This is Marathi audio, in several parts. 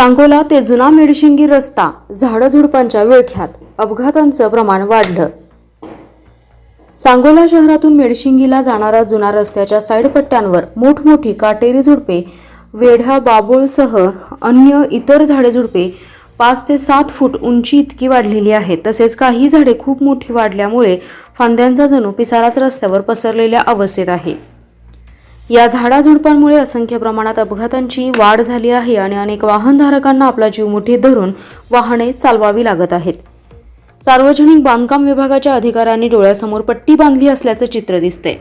सांगोला ते जुना मेडशिंगी रस्ता झाडझुडपांच्या विळख्यात अपघातांचं प्रमाण वाढलं. सांगोला शहरातून मेडशिंगीला जाणाऱ्या जुना रस्त्याच्या साईडपट्ट्यांवर मोठमोठी काटेरी झुडपे वेढ्या बाबोळसह अन्य इतर झाडे झुडपे पाच ते सात फूट उंची इतकी वाढलेली आहे तसेच काही झाडे खूप मोठी वाढल्यामुळे फांद्यांचा जणू पिसाराच रस्त्यावर पसरलेल्या अवस्थेत आहे. या झाडाझुडपांमुळे असंख्य प्रमाणात अपघातांची वाढ झाली आहे आणि अनेक वाहनधारकांना आपला जीव मुठीत धरून वाहने चालवावी लागत आहेत. सार्वजनिक बांधकाम विभागाच्या अधिकाऱ्यांनी डोळ्यासमोर पट्टी बांधली असल्याचं चित्र दिसते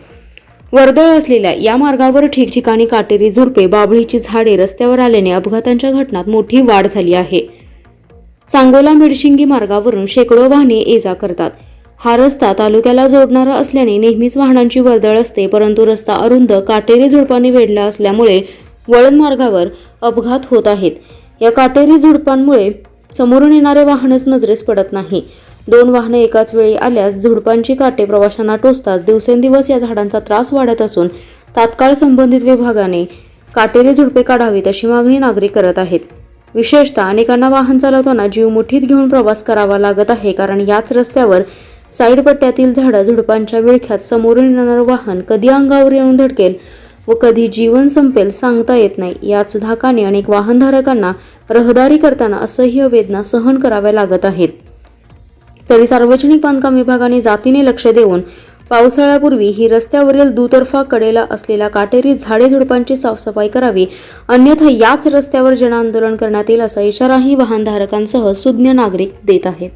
वर्दळ असलेल्या या मार्गावर ठिकठिकाणी काटेरी झुडपे बाभळीची झाडे रस्त्यावर आल्याने अपघातांच्या घटनात मोठी वाढ झाली आहे. सांगोला मिडशिंगी मार्गावरून शेकडो वाहने ये जा करतात. हा रस्ता तालुक्याला जोडणारा असल्याने नेहमीच वाहनांची वर्दळ असते परंतु रस्ता अरुंद काटेरी झुडपांनी वेढला असल्यामुळे वळण मार्गावर अपघात होत आहेत. या काटेरी झुडपांमुळे समोरून येणारे वाहनच नजरेस पडत नाही. दोन वाहनं एकाच वेळी आल्यास झुडपांची काटे प्रवाशांना टोचतात. दिवसेंदिवस या झाडांचा त्रास वाढत असून तात्काळ संबंधित विभागाने काटेरी झुडपे काढावीत अशी मागणी नागरिक करत आहेत. विशेषतः अनेकांना वाहन चालवताना जीव मुठीत घेऊन प्रवास करावा लागत आहे कारण याच रस्त्यावर साईड पट्ट्यातील झाडं झुडपांच्या विळख्यात समोरून येणारं वाहन कधी अंगावर येऊन धडकेल व कधी जीवन संपेल सांगता येत नाही. याच धाकाने अनेक वाहनधारकांना रहदारी करताना असह्य वेदना सहन कराव्या लागत आहेत. तरी सार्वजनिक बांधकाम विभागाने जातीने लक्ष देऊन पावसाळ्यापूर्वी ही रस्त्यावरील दुतर्फा कडेला असलेल्या काटेरी झाडे झुडपांची साफसफाई करावी अन्यथा याच रस्त्यावर जनआंदोलन करण्यात येईल असा इशाराही वाहनधारकांसह सुज्ञ नागरिक देत आहेत.